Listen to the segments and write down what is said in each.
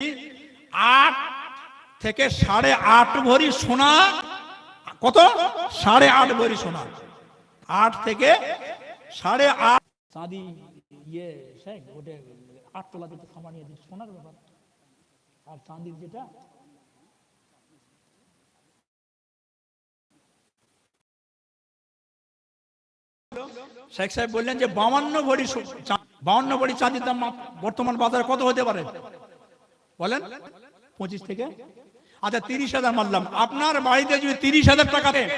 আট থেকে সাড়ে আট ভরি সোনা। কত? সাড়ে আট ভরি সোনা। আট থেকে সাড়ে আট। চাঁদি ইয়ে শেখ ওটা দিচ্ছে সোনার ব্যাপার। আর চাঁদির যেটা শেখ সাহেব বললেন যে বাউান্ন ভরি বাউান্ন ভরি চাঁদির দাম বর্তমান বাজারে কত হতে পারে? বলেন, পঁচিশ থেকে? আচ্ছা তিরিশ হাজার মারলাম। আপনার বাড়িতে যদি তিরিশ হাজার টাকা দেয়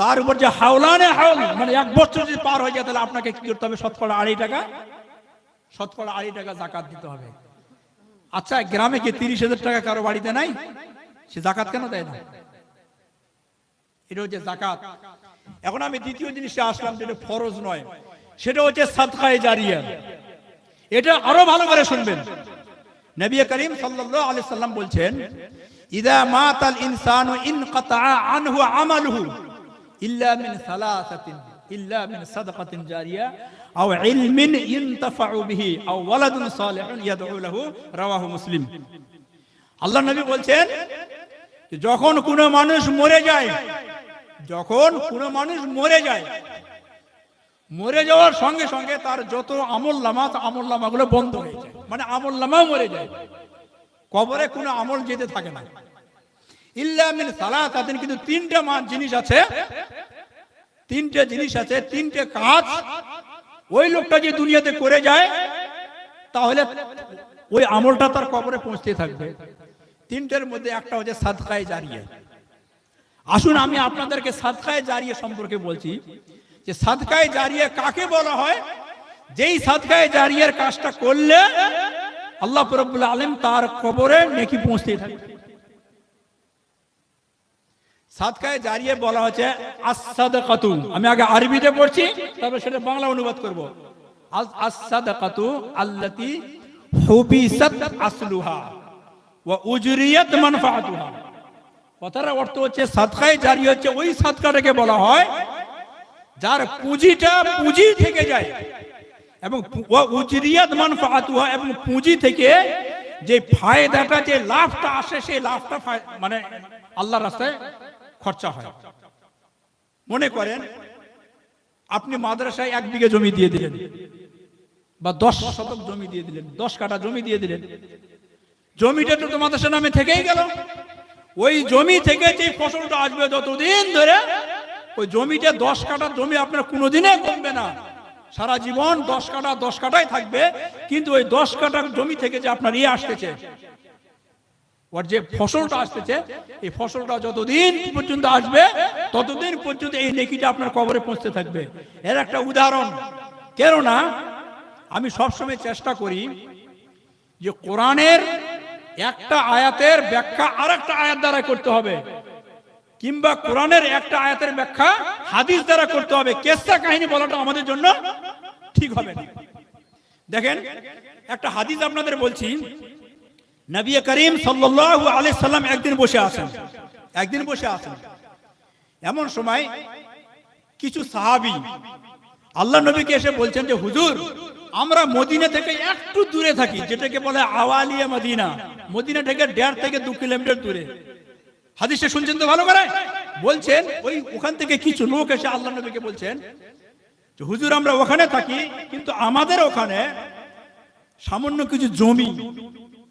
তার উপর যে হাওলানে হাওল মানে এক বছর যদি পার হয়ে যায়, তাহলে আপনাকে কি করতে হবে? শতকরা আড়াই টাকা? শতকরা আড়াই টাকা জাকাত দিতে হবে। আচ্ছা গ্রামে কি তিরিশ হাজার টাকা কারও বাড়িতে নাই? সে জাকাত কেন দেয় না? এটা হচ্ছে জাকাত। এখন আমি দ্বিতীয় জিনিসটা আসলাম, যেটা ফরজ নয়। সেটা হচ্ছে সাদকায়ে জারিয়া। এটা আরও ভালো করে শুনবেন। নবী করিম সাল্লাল্লাহু আলাইহি সাল্লাম বলছেন, ইদা মাতাল ইনসানু ইনকাতা আনহু আমালুহু ইল্লা মিন সালাসাতিন, ইল্লা মিন সাদাকাতিন জারিয়া, আও ইলমিন ইনতাফাউ বিহি, আও ওয়ালাদুন সালিহুন ইয়াদউ লাহু রাওয়াহু মুসলিম। আল্লাহ নবী বলছেন যখন কোনো মানুষ মরে যায়, যখন কোনো মানুষ মরে যায় মরে যাওয়ার সঙ্গে সঙ্গে তার যত আমল লামা আমল লামাগুলো বন্ধ হয়ে যায়। মানে আমল লামাও মরে যায়। কবরে কোনো আমল যেতে থাকে না। ইল্লামিন সালা তাদের কিন্তু তিনটা মান জিনিস আছে। তিনটে জিনিস আছে, তিনটে কাজ। ওই লোকটা যে দুনিয়াতে করে যায়, তাহলে ওই আমলটা তার কবরে পৌঁছতে থাকবে। তিনটের মধ্যে একটা হচ্ছে সাদকায় জারিয়ে। আসুন আমি আপনাদেরকে সাদকায় জারিয়ে সম্পর্কে বলছি। যে সাদকায় জারিয়ে কাকে বলা হয়? যেই সাদকায় জারিয়ার কাজটা করলে আল্লাহ রব্বুল আলম তার কবরে নেকি পৌঁছতে থাকে সাদকায় জারিয়ে বলা হচ্ছে আসাদ কাতু আমি আগে আরবিতে পড়ছি, তারপর সেটা বাংলা অনুবাদ করব। আসাদ কাতু আল্লাতি হুবিসাত আসলুহা ওয়া উজরিয়াত মানফাআতুহা কথার অর্থ হচ্ছে সাদকায় জারি হচ্ছে ওই সাদকাটাকে বলা হয় যার পুঁজিটা পুঁজি থেকে যায়। এবং মানফাআতুহা এবং পুঁজি থেকে যে ফায়দাটা, যে লাভটা আসে, সেই লাভটা মানে আল্লাহর রাস্তায় খরচা হয়। মনে করেন, আপনি মাদ্রাসায় এক বিঘে জমি দিয়ে দিলেন বা দশ শতক জমি দিয়ে দিলেন, দশ কাটা জমি দিয়ে দিলেন। জমিটা তো মাদ্রাসা নামে থেকেই গেল। ওই জমি থেকে যে ফসলটা আসবে যতদিন ধরে ওই জমিটা দশ কাটার জমি আপনার কোনোদিনে কমবে না। সারা জীবন দশ কাটা দশ কাটাই থাকবে, কিন্তু ওই দশ কাটা জমি থেকে যে আপনার ইয়ে আসতেছে, ওর যে ফসলটা আসতেছে, এই ফসলটা যতদিন পর্যন্ত আসবে, ততদিন পর্যন্ত এই নেকিটা আপনার কবরে পৌঁছতে থাকবে। এর একটা উদাহরণ। কেননা, আমি সবসময় চেষ্টা করি যে কোরআনের একটা আয়াতের ব্যাখ্যা আর একটা আয়াত দ্বারা করতে হবে। কিংবা কোরআনের একটা আয়াতের ব্যাখ্যা হাদিস দ্বারা করতে হবে। কেসা কাহিনী বলাটা আমাদের জন্য ঠিক হবে না। দেখেন, একটা হাদিস আপনাদের বলছি। নবী করিম সাল্লাল্লাহু আলাইহি সাল্লাম একদিন বসে আছেন। একদিন বসে আছেন। এমন সময় কিছু সাহাবী আল্লাহ নবীকে এসে বলছেন যে, হুজুর, আমরা মদিনা থেকে একটু দূরে থাকি, যেটাকে বলে আওয়ালিয়া মদিনা। মদিনা থেকে দেড় থেকে দু কিলোমিটার দূরে। হাদিসে শুনছেন তো ভালো করে? বলছেন, ওই ওখান থেকে কিছু লোক এসে আল্লাহ নবীকে বলছেন হুজুর, আমরা ওখানে থাকি, কিন্তু আমাদের ওখানে সামান্য কিছু জমি,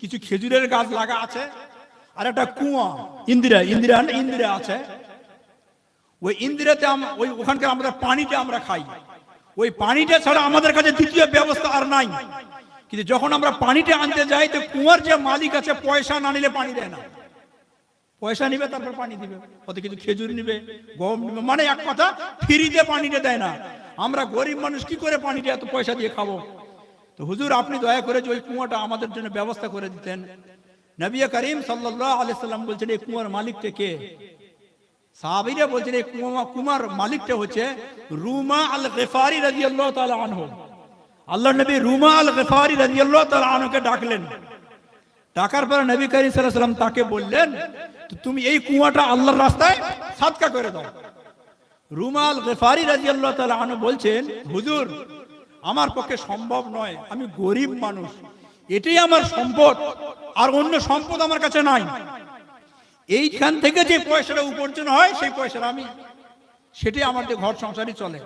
কিছু খেজুরের গাছ লাগা আছে আর একটা কুয়া, ইন্দিরা ইন্দিরা ইন্দিরা আছে। ওই ইন্দিরাতে ওই ওখানকার আমাদের পানিটা আমরা খাই। ওই পানিটা ছাড়া আমাদের কাছে দ্বিতীয় ব্যবস্থা আর নাই। কিন্তু যখন আমরা পানিটা আনতে যাই, তো কুয়ার যে মালিক আছে, পয়সা না নিলে পানি দেয় না। পয়সা নিবে, তারপর পানি দিবে। কত কিছু খেজুর নিবে, গম নিবে। মানে এক কথা ফ্রিতে পানিটা দেয় না। আমরা গরিব মানুষ, কি করে পানিটা এত পয়সা দিয়ে খাব? তো হুজুর, আপনি দয়া করে যে ওই কুয়াটা আমাদের জন্য ব্যবস্থা করে দিতেন। নবী করিম সাল্লাহ আলাইসাল্লাম বলছেন, এই কুয়ার মালিকটা কে? সাহাবিরা বলছেন, এই কুমার মালিকটা হচ্ছে রুমা আল গেফারি রাজি আল্লাহ আনহু। আল্লাহ নবী রুমা আল গেফারি রাজি আল্লাহ আনহুকে ডাকলেন। ডাকার পরে নবী করিম সাল্লাম তাকে বললেন তুমি এই কুয়াটা আল্লাহর রাস্তায় সাদকা করে দাও। রুমাল গেফারি রাজি আল্লাহ আনহু বলছেন, হুজুর, আমার পক্ষে সম্ভব নয়, আমি গরিব মানুষ। এটাই আমার সম্পদ, আর অন্য সম্পদ আমার কাছে নাই। এইখান থেকে যে পয়সাটা উপার্জন হয়, সেই পয়সাটা আমি, সেটাই আমাদের ঘর সংসারই চলে।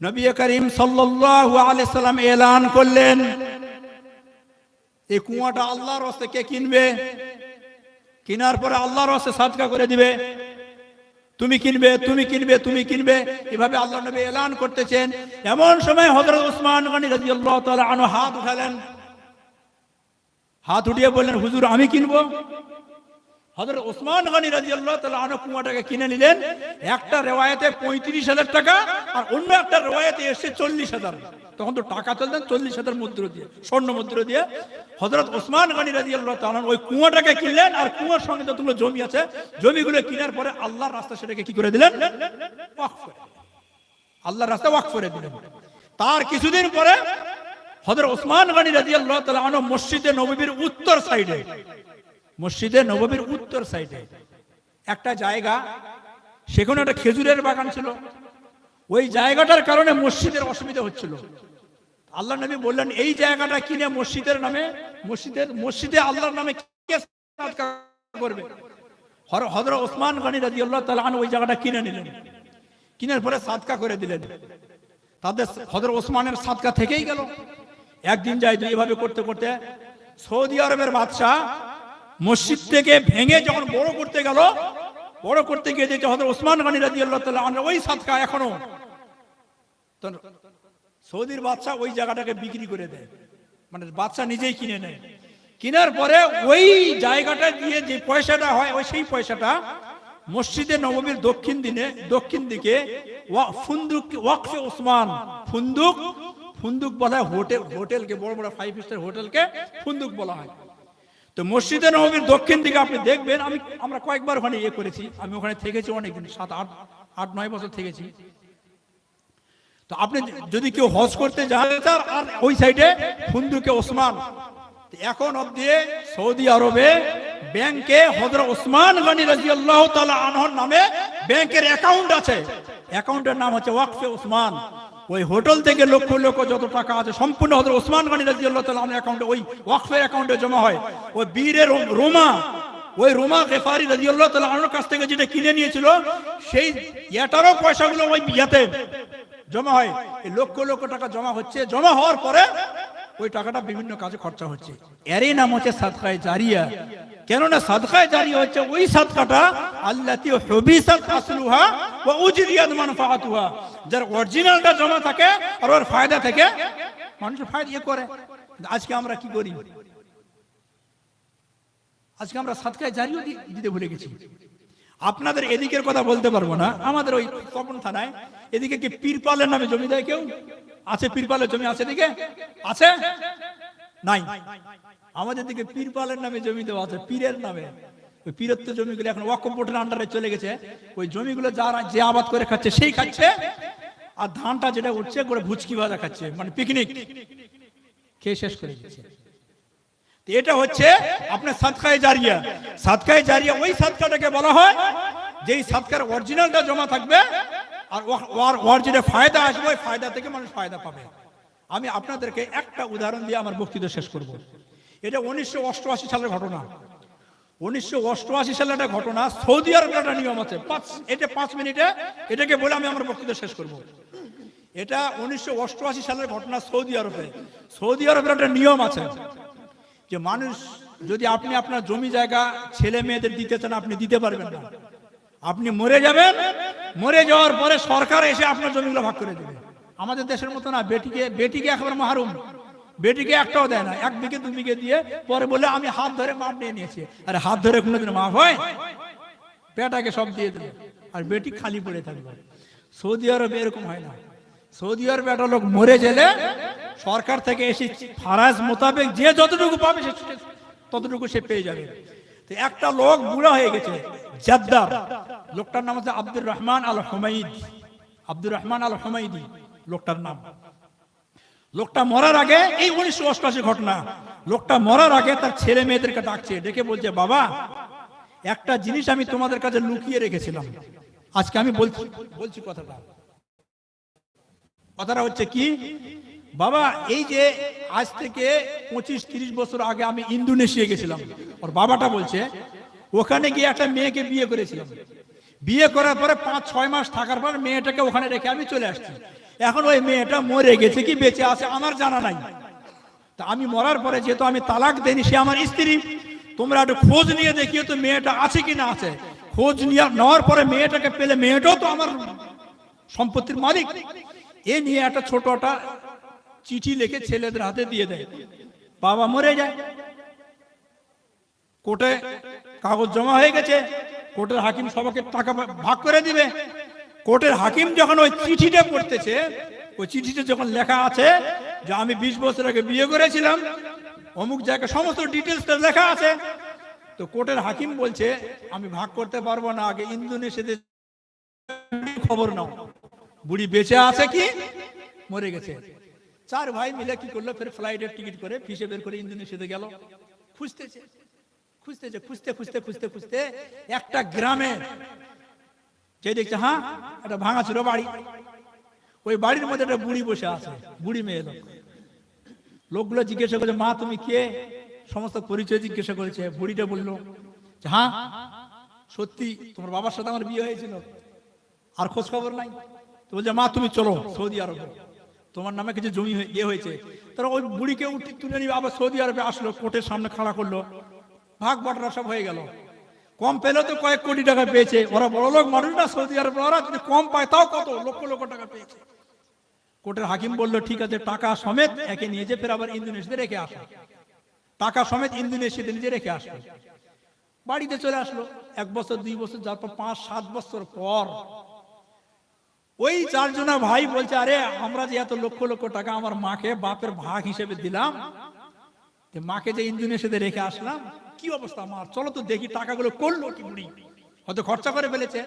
নবী করিম সাল্লাল্লাহু আলাইহি সাল্লাম এলান করলেন এই কুয়াটা আল্লাহর হস্তে কে কিনবে? কেনার পরে আল্লাহর হস্তে সাদকা করে দিবে। তুমি কিনবে তুমি কিনবে তুমি কিনবে। এভাবে আল্লাহ নবী এলান করতেছেন। এমন সময় হজরত ওসমান গনি আল্লাহ তাআলা আনো হাত উঠালেন। হাত উঠিয়ে বললেন, হুজুর, আমি কিনবো? হযরত ওসমান গনি রাদিয়াল্লাহু তাআলা আনহু কুয়াটাকে কিনে নিলেন। একটা রেওয়ায়েতে পঁয়ত্রিশ হাজার টাকা আর অন্য একটা রেওয়ায়েতে এসে চল্লিশ হাজার। তখন তো টাকা চলতেন চল্লিশ হাজার মুদ্র দিয়ে, স্বর্ণ মুদ্র দিয়ে। হযরত ওসমান গনি রাদিয়াল্লাহু তাআলা আনহু ওই কুয়াটাকে কিনলেন আর কুয়ার সঙ্গে যতগুলো জমি আছে, জমিগুলো কেনার পরে আল্লাহর রাস্তা সেটাকে কি করে দিলেন। আল্লাহর রাস্তা ওয়াকফ করে দিলেন। তার কিছুদিন পরে হযরত ওসমান গনি রাদিয়াল্লাহু তাআলা আনহু মসজিদে নববীর উত্তর সাইডে মসজিদে নববীর উত্তর সাইডে। একটা জায়গা, সেখানে একটা খেজুরের বাগান ছিল। ওই জায়গাটার কারণে মসজিদের অসুবিধা হচ্ছিল। আল্লাহ নবী বললেন, এই জায়গাটা কিনে মসজিদের নামে? মসজিদের, মসজিদে আল্লাহর নামে করবে? হযরত ওসমান গনি রাদিয়াল্লাহু তাআলা আনহু ওই জায়গাটা কিনে নিলেন। কিনার পরে সাদকা করে দিলেন। তাদের হযরত ওসমানের সাদকা থেকেই গেল। একদিন যায় দুই এভাবে করতে করতে সৌদি আরবের বাদশাহ মসজিদ থেকে ভেঙে যখন বড় করতে গেল, বড় করতে গিয়ে দেখছে হযরত ওসমান গনি রাদিয়াল্লাহু তাআলা আনহু, ওই সাতকা এখনও। সৌদির বাদশাহ ওই জায়গাটাকে বিক্রি করে দেয়। মানে বাদশাহ নিজেই কিনে নেয়। কেনার পরে ওই জায়গাটা দিয়ে যে পয়সাটা হয়, ওই সেই পয়সাটা মসজিদে নবমীর দক্ষিণ দিনে, দক্ষিণ দিকে ফুন্দুক, ওয়াকফে ওসমান, ফুন্দুক ফুন্দুক বলা হয় হোটেল, হোটেলকে, বড় বড় ফাইভ স্টার হোটেলকে ফুন্দুক বলা হয়। তো মসজিদে নববীর দক্ষিণ দিকে আপনি দেখবেন, আমি, আমরা কয়েকবার ওখানে ইয়ে করেছি, আমি ওখানে থেকেছি অনেকদিন, সাত, আট আট, নয় বছর থেকেছি। তো আপনি যদি কেউ হজ করতে যান তার আর ওই সাইডে ফুন্দুকে ওসমান। এখন অব্দি সৌদি আরবে ব্যাংকে হযরত ওসমান গনি রাদিয়াল্লাহু তাআলা আনহর নামে ব্যাংকের অ্যাকাউন্ট আছে। অ্যাকাউন্টের নাম হচ্ছে ওয়াকফে ওসমান। ওই হোটেল থেকে লক্ষ লক্ষ যত টাকা আছে, সম্পূর্ণ হযরত ওসমান গনি তাআলা আনহর অ্যাকাউন্টে ওই ওয়াকফের অ্যাকাউন্টে জমা হয়। ওই বীরের রোমা, ওই রোমা গেফারি রাদিয়াল্লাহু তাআলা আনহর কাছ থেকে যেটা কিনে নিয়েছিল, সেই ইয়াটারও পয়সাগুলো ওই ইয়াতে জমা হয়। এই লক্ষ লক্ষ টাকা জমা হচ্ছে। জমা হওয়ার পরে ওই টাকাটা বিভিন্ন কাজে খরচা হচ্ছে। এরই নাম হচ্ছে সাদকায়ে জারিয়া। কেননা সাদকায়ে জারি হচ্ছে ওই সাদকাটা আল্লাতি হুবিসাত আসলুহা ওয়া উজরিয়াত মানফাআতুহা। যার অরিজিনালটা জমা থাকে আর ওর ফায়দা থেকে মানুষ ফায়দা ইয়ে করে। আজকে আমরা কি করি? আজকে আমরা সাদকায় জারিও দিতে ভুলে গেছি। আপনাদের এদিকের কথা বলতে পারব না। আমাদের ওই তপন থানায় এদিকে কি পীরপালের নামে জমি দেয় কেউ? আছে পীরপালের জমি আছে এদিকে? আছে? নাই। আমাদের দিকে পীরপালের নামে জমি দেওয়া আছে, পীরের নামে। ওই পীরত্ব জমিগুলো এখন ওয়াকফ বোর্ডের আন্ডারে চলে গেছে। ওই জমিগুলো যারা যে আবাদ করে খাচ্ছে, সেই খাচ্ছে। আর ধানটা যেটা উঠছে করে ভুচকি ভাজা খাচ্ছে। মানে পিকনিক খেয়ে শেষ করে দিচ্ছে। এটা হচ্ছে আপনার সাদকায়ে জারিয়া। সাদকায়ে জারিয়া, ওই সাদকাটাকে বলা হয় যেই সাদকার অরিজিনালটা জমা থাকবে, আর ওর যেটা ফায়দা আসবে, ওই ফায়দা থেকে মানুষ ফায়দা পাবে। আমি আপনাদেরকে একটা উদাহরণ দিয়ে আমার বক্তৃতা শেষ করব। এটা উনিশশো অষ্টআশি সালের ঘটনা। উনিশশো অষ্টআশি সালের একটা ঘটনা, সৌদি আরবের একটা নিয়ম আছে। পাঁচ, এটা পাঁচ মিনিটে এটাকে বলে আমি আমার বক্তৃতা শেষ করব। এটা উনিশশো অষ্টআশি সালের ঘটনা সৌদি আরবে। সৌদি আরবের একটা নিয়ম আছে যে মানুষ, যদি আপনি আপনার জমি জায়গা ছেলে মেয়েদের দিতে চান, আপনি দিতে পারবেন না। আপনি মরে যাবেন, মরে যাওয়ার পরে সরকার এসে আপনার জমিগুলো ভাগ করে দেবে। আমাদের দেশের মতো না, বেটিকে বেটিকে একেবারে মাহরুম। বেটিকে একটাও দেয় না, এক বিঘে, দু বিঘে দিয়ে পরে বলে, আমি হাত ধরে মাপ নিয়ে নিয়েছি। আরে হাত ধরে কোনোদিন মাপ হয়? পেটাকে সব দিয়ে দেবে আর বেটি খালি পড়ে থাকবে। সৌদি আরবে এরকম হয় না। সৌদি আরবে একটা লোক মরে গেলে সরকার থেকে এসে ফারাজ মোতাবেক যে যতটুকু পাবে সে সে- ততটুকু সে পেয়ে যাবে। তো একটা লোক বুড়া হয়ে গেছে, জাদ্দার। লোকটার নাম হচ্ছে আব্দুর রহমান আল হুমাইদ আব্দুর রহমান আল হুমাইদি লোকটার নাম। লোকটা মরার আগে এই উনিশশো অষ্টআশি ঘটনা। লোকটা মরার আগে তার ছেলে মেয়েদেরকে ডাকছে, ডেকে বলছে, বাবা, একটা জিনিস আমি তোমাদের কাছে লুকিয়ে রেখেছিলাম। আজকে আমি বলছি বলছি কথাটা। কথাটা হচ্ছে কি? বাবা, এই যে আজ থেকে পঁচিশ, তিরিশ বছর আগে আমি ইন্দোনেশিয়া গেছিলাম। ওর বাবাটা বলছে, ওখানে গিয়ে একটা মেয়েকে বিয়ে করেছিলাম। বিয়ে করার পরে পাঁচ, ছয় মাস থাকার পর মেয়েটাকে ওখানে রেখে আমি চলে আসছি। এখন ওই মেয়েটা মরে গেছে, কি বেঁচে আছে আমার জানা নাই। তা আমি মরার পরে যেহেতু আমি তালাক দেনি সে আমার স্ত্রী, তোমরা একটু খোঁজ নিয়ে দেখিও তো মেয়েটা আছে কি না আছে। খোঁজ নিয়ে নেওয়ার পরে মেয়েটাকে পেলে, মেয়েটাও তো আমার সম্পত্তির মালিক। এ নিয়ে একটা ছোট একটা চিঠি লিখে ছেলেদের হাতে দিয়ে দেয়। বাবা মরে যায়। কোর্টে কাগজ জমা হয়ে গেছে। কোর্টের হাকিম সবাইকে টাকা ভাগ করে দিবে। কোর্টের হাকিম যখন ওই চিঠিটা পড়তেছে, ওই চিঠিতে যখন লেখা আছে যে আমি বিশ বছর আগে বিয়ে করেছিলাম, অমুক জায়গায় সমস্ত ডিটেলসটা লেখা আছে, তো কোর্টের হাকিম বলছে, আমি ভাগ করতে পারব না, আগে ইন্দোনেশিয়াতে খবর নাও। বুড়ি বেঁচে আছে কি? মরে গেছে। চার ভাই মিলে কি করল? ফের ফ্লাইটের টিকিট করে ফিসে বের করে ইন্দোনেশিয়াতে গেল। খুঁজতেছে খুঁজতেছে, খুঁজতে খুঁজতে খুঁজতে খুঁজতে একটা গ্রামে যে দেখছে হ্যাঁ একটা ভাঙা ছিল বাড়ি। ওই বাড়ির মধ্যে একটা বুড়ি বসে আছে, বুড়ি মেয়ে লোক। লোকগুলো জিজ্ঞাসা করছে, মা, তুমি কে? সমস্ত পরিচয় জিজ্ঞাসা করেছে। বুড়িটা বলল হ্যাঁ সত্যি তোমার বাবার সাথে আমার বিয়ে হয়েছিল, আর খোঁজ খবর নাই। তো বলছে, মা, তুমি চলো, সৌদি আরবে। তোমার নামে কিছু জমি ইয়ে হয়েছে। তারা ওই বুড়িকে উঠে তুলে নিয়ে আবার সৌদি আরবে আসলো কোর্টের সামনে খাড়া করল। ভাগ বাটরা সব হয়ে গেল। কম পেলে তো কয়েক কোটি টাকা পেয়েছে। ওরা বড় লোক, মানুষ না, সৌদি আরবে ওরা যদি কম পায়, তাও কত? লক্ষ লক্ষ টাকা পেয়েছে। কোর্টের হাকিম বলল, ঠিক আছে, টাকা সমেত একে নিয়ে যে ফের আবার ইন্দোনেশিয়াতে রেখে আসো। টাকা সমেত ইন্দোনেশিয়াতে নিজে রেখে আসলো বাড়িতে চলে আসলো। এক বছর, দুই বছর, যার পর পাঁচ, সাত বছর পর ওই চারজনা ভাই বলছে, আরে, আমরা যে এত লক্ষ লক্ষ টাকা আমার মাকে বাপের ভাগ হিসেবে দিলাম মাকে যে ইন্দোনেশিয়াতে রেখে আসলাম কি অবস্থা আমার? চলো তো দেখি টাকাগুলো করল কি বুড়ি। হয়তো খরচা করে ফেলেছে।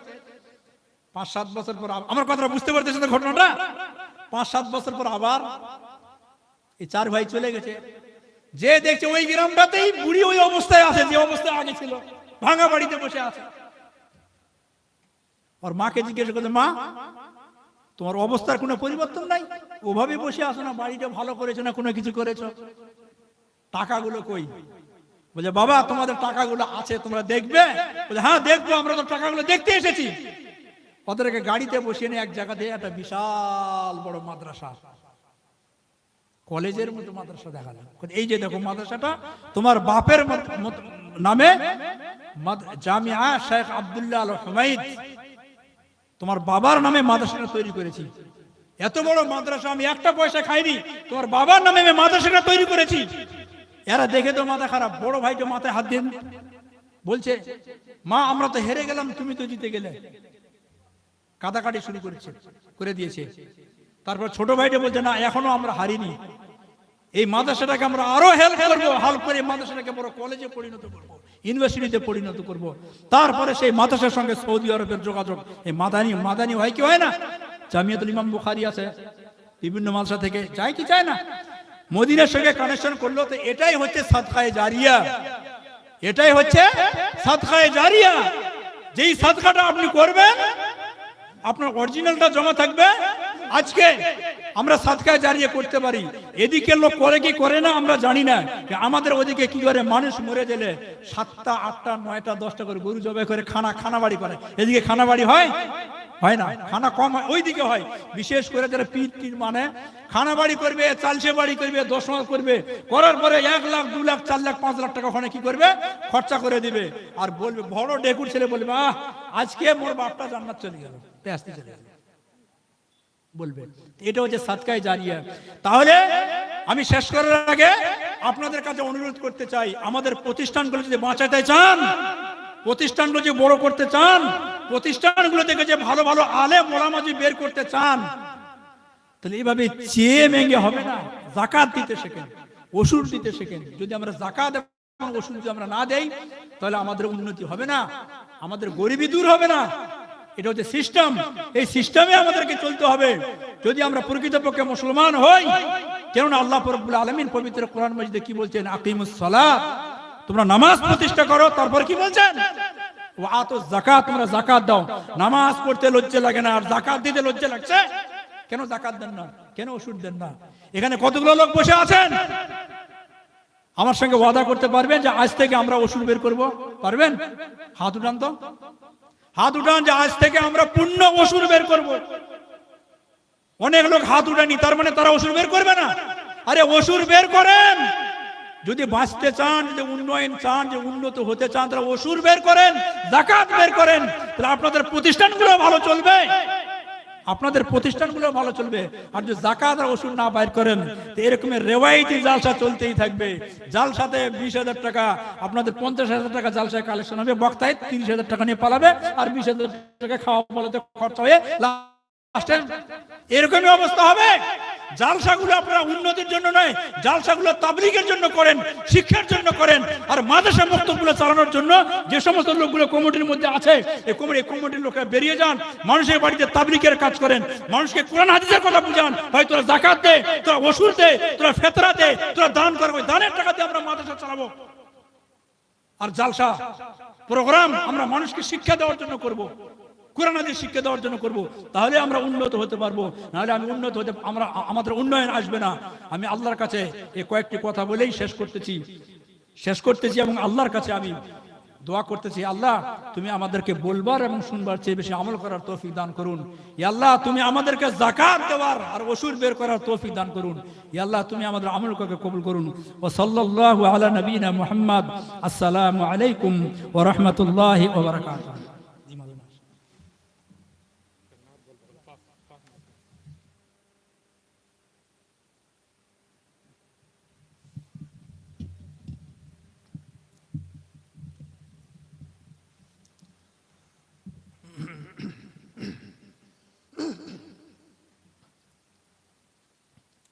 পাঁচ, সাত বছর পর আমার কথাটা বুঝতে পারতেছেন তো ঘটনাটা? পাঁচ, সাত বছর পর আবার এই চার ভাই চলে গেছে। যে দেখছে ওই গ্রামটাতেই বুড়ি ওই অবস্থায় আছে, যে অবস্থায় আগে ছিল। ভাঙা বাড়িতে বসে আছে। ওর মাকে জিজ্ঞেস করছে, মা, তোমার অবস্থার কোনো পরিবর্তন নাই? ওভাবে বসে আসো না? বাড়িটা ভালো করেছ না কোনো কিছু করেছ? টাকাগুলো কই? বলছে, বাবা, তোমাদের টাকাগুলো আছে, তোমরা দেখবে? বলে হ্যাঁ দেখব, আমরা তো টাকাগুলো দেখতে এসেছি। ওদেরকে গাড়িতে বসিয়ে নিয়ে এক জায়গাতে একটা বিশাল বড় মাদ্রাসা। কলেজের মতো মাদ্রাসা দেখালাম এই যে দেখো মাদ্রাসাটা, তোমার বাপের নামে জামিয়া শেখ আবদুল্লাহ আল হুমাইদ তোমার বাবার নামে মাদ্রাসাটা তৈরি করেছি। এত বড় মাদ্রাসা, আমি একটা পয়সা খাইনি। তোমার বাবার নামে আমি মাদ্রাসাটা তৈরি করেছি। এরা দেখে তো মাথা খারাপ, বড় ভাইটা মাথায় হাত দিন। বলছে, মা, আমরা তো হেরে গেলাম, তুমি তো জিতে গেলে। কাটাকাটি শুরু করেছে, করে দিয়েছে। তারপর ছোট ভাইটা বলছে, না, এখনও আমরা হারিনি। এই মাদ্রাসাটাকে আমরা আরও হেল্প করব হেল্প করে মাদ্রাসাটাকে বড় কলেজে পরিণত করব ইউনিভার্সিটিতে পরিণত করব। তারপরে সেই মাদ্রাসার সঙ্গে সৌদি আরবের যোগাযোগ। এই মাদানি মাদানি হয় কি হয় না? জামিয়াতুল ইমাম বুখারি আছে। বিভিন্ন মাদ্রাসা থেকে যায় কি চায় না মদিনের সঙ্গে কানেকশন করল, তো এটাই হচ্ছে সাদকায়ে জারিয়া। এটাই হচ্ছে সাদকায়ে জারিয়া। যেই সাদকাটা আপনি করবেন, আপনার অরিজিনালটা জমা থাকবে। আজকে আমরা সাদকায় জারিয়ে করতে পারি। এদিকে লোক করে কি করে না, আমরা জানি না। আমাদের ওদিকে কি করে, মানুষ মরে গেলে সাতটা, আটটা, নয়টা, দশটা করে গরু জবাই করে, খানা খানা বাড়ি করে। এদিকে খানা বাড়ি হয়? হয় না? খানা কম হয়। ওইদিকে হয়। বিশেষ করে যারা পিঠ টিট মানে খানা বাড়ি করবে, চালসে বাড়ি করবে, দশ মাস করবে। করার পরে এক লাখ, দু লাখ, চার লাখ, পাঁচ লাখ টাকা ওখানে কি করবে? খরচা করে দিবে। আর বলবে, বড় ডেকুর ছেলে বলবে, আহ, আজকে মোর বাপটা জান্নাত চলে গেল। তেস্তি চলে গেল। বলবে। এটা হচ্ছে সাতকায় জারিয়া। তাহলে আমি শেষ করার আগে আপনাদের কাছে অনুরোধ করতে চাই, আমাদের প্রতিষ্ঠানগুলো যদি বাঁচাতে চান, প্রতিষ্ঠানগুলো যদি বড় করতে চান প্রতিষ্ঠানগুলো থেকে যে ভালো ভালো আলে মোলামাজি বের করতে চান, তাহলে এইভাবে চেয়ে মেঙ্গে হবে না। জাকাত দিতে শেখেন, ওষুধ দিতে শেখেন। যদি আমরা জাকাত এবং ওষুধ যদি আমরা না দেই, তাহলে আমাদের উন্নতি হবে না, আমাদের গরিবী দূর হবে না। এটা হচ্ছে সিস্টেম। এই সিস্টেমে আমাদেরকে চলতে হবে। যদি আমরা প্রকৃতপক্ষে মুসলমান হই, কেননা আল্লাহ রব্বুল আলমিন পবিত্র কোরআন মসজিদে কি বলছেন? আকিমুস সালাত। তোমরা নামাজ প্রতিষ্ঠা করো, তারপর কি বলছেন? জাকাত তোমরা জাকাত দাও। নামাজ পড়তে লাগে না, আর জাকাত দিতে লাগছে? কেন জাকাত দেন না? কেন ওষুধ দেন না? এখানে কতগুলো লোক বসে আছেন? আমার সঙ্গে ওয়াদা করতে পারবেন যে আজ থেকে আমরা ওষুধ বের করব? পারবেন? হাত উঠান তো। হাত উঠান যে আজ থেকে আমরা পূর্ণ ওষুধ বের করব। অনেক লোক হাত উঠানি তার মানে তারা ওষুধ বের করবে না। আরে ওষুধ বের করেন! যদি বাঁচতে চান, যদি উন্নয়ন চান যে উন্নত হতে চান তারা ওষুধ বের করেন, জাকাত বের করেন, তাহলে আপনাদের প্রতিষ্ঠানগুলো ভালো চলবে। আপনাদের প্রতিষ্ঠানগুলো ভালো চলবে। আর যদি জাকাত আর ওষুধ না বাইর করেন, তো এরকমের রেওয়াইতি জালসা চলতেই থাকবে। জালসাতে বিশ হাজার টাকা, আপনাদের পঞ্চাশ হাজার টাকা জালসায় কালেকশন হবে, বক্তায় তিরিশ হাজার টাকা নিয়ে পালাবে, আর বিশ হাজার টাকা খাওয়া বলাতে খরচা হয়ে এরকমই অবস্থা হবে। জালসাগুলো আপনারা উন্নতির জন্য নয়, জালসাগুলো তাবলিগের জন্য করেন, শিক্ষার জন্য করেন, আর মাদ্রাসা মক্তবগুলো চালানোর জন্য যে সমস্ত লোকগুলো কমিটির মধ্যে আছে, এই কমিটি কমিটির লোকেরা বেরিয়ে যান, মানুষের বাড়িতে তাবলিগের কাজ করেন, মানুষকে কোরআন হাদিসের কথা বুঝান, ভাই, তোরা জাকাত দে, তোরা ওষুধ দে, তোরা ফেতরা দে, তোরা দান করবে দানের টাকা দিয়ে আমরা মাদ্রাসা চালাবো আর জালসা প্রোগ্রাম আমরা মানুষকে শিক্ষা দেওয়ার জন্য করব। কোরআন হাদিস শিক্ষা দেওয়ার জন্য করব। তাহলে আমরা উন্নত হতে পারব। নাহলে আমি উন্নত হতে আমরা আমাদের উন্নয়ন আসবে না। আমি আল্লাহর কাছে এই কয়েকটি কথা বলেই শেষ করতেছি। শেষ করতেছি এবং আল্লাহর কাছে আমি দোয়া করতেছি, আল্লাহ, তুমি আমাদেরকে বলবার এবং শুনবার চেয়ে বেশি আমল করার তৌফিক দান করুন। আল্লাহ, তুমি আমাদেরকে জাকাত দেওয়ার আর ওষুধ বের করার তৌফিক দান করুন। আল্লাহ, তুমি আমাদের আমলকে কবুল করুন। ও সাল্লাল্লাহু আলা নবীনা মুহাম্মদ। আসসালামু আলাইকুম ওয়া রাহমাতুল্লাহি ওয়া বারাকাতুহু।